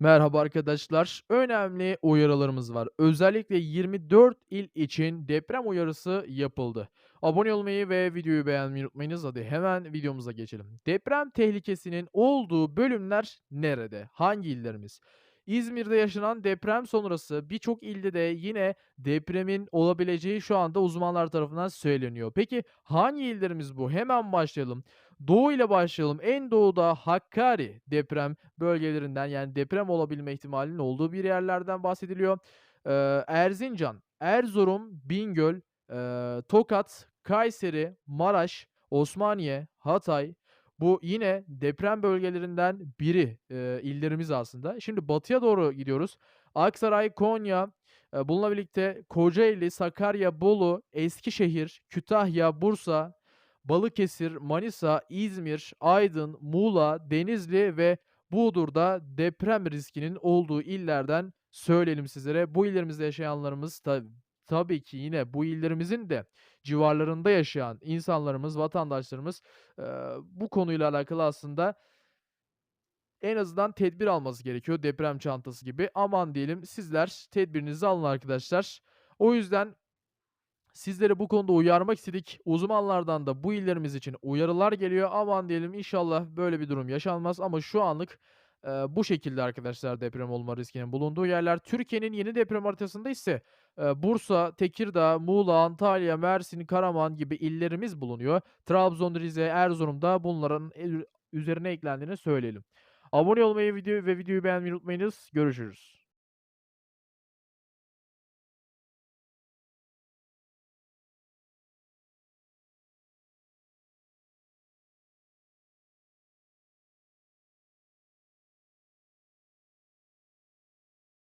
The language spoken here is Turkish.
Merhaba arkadaşlar. Önemli uyarılarımız var. Özellikle 24 il için deprem uyarısı yapıldı. Abone olmayı ve videoyu beğenmeyi unutmayınız. Hadi hemen videomuza geçelim. Deprem tehlikesinin olduğu bölümler nerede? Hangi illerimiz? İzmir'de yaşanan deprem sonrası birçok ilde de yine depremin olabileceği şu anda uzmanlar tarafından söyleniyor. Peki hangi illerimiz bu? Hemen başlayalım. Doğu ile başlayalım. En doğuda Hakkari deprem bölgelerinden yani deprem olabilme ihtimalinin olduğu bir yerlerden bahsediliyor. Eee, Erzincan, Erzurum, Bingöl, eee, Tokat, Kayseri, Maraş, Osmaniye, Hatay bu yine deprem bölgelerinden biri, eee, illerimiz aslında. Şimdi batıya doğru gidiyoruz. Aksaray, Konya, eee, bununla birlikte Kocaeli, Sakarya, Bolu, Eskişehir, Kütahya, Bursa, Balıkesir, Manisa, İzmir, Aydın, Muğla, Denizli ve Burdur'da deprem riskinin olduğu illerden söyleyelim sizlere. Bu illerimizde yaşayanlarımız tab tabii ki yine bu illerimizin de civarlarında yaşayan insanlarımız, vatandaşlarımız, eee, bu konuyla alakalı aslında en azından tedbir alması gerekiyor deprem çantası gibi. Aman diyelim sizler tedbirinizi alın arkadaşlar. O yüzden Sizleri bu konuda uyarmak istedik. Uzmanlardan da bu illerimiz için uyarılar geliyor. Aman diyelim inşallah böyle bir durum yaşanmaz ama şu anlık eee, bu şekilde arkadaşlar deprem olma riskinin bulunduğu yerler. Türkiye'nin yeni deprem haritasında ise eee, Bursa, Tekirdağ, Muğla, Antalya, Mersin, Karaman gibi illerimiz bulunuyor. Trabzon, Rize, Erzurum'da bunların e- üzerine eklendiğini söyleyelim. Abone olmayı video ve videoyu beğenmeyi unutmayınız. Görüşürüz.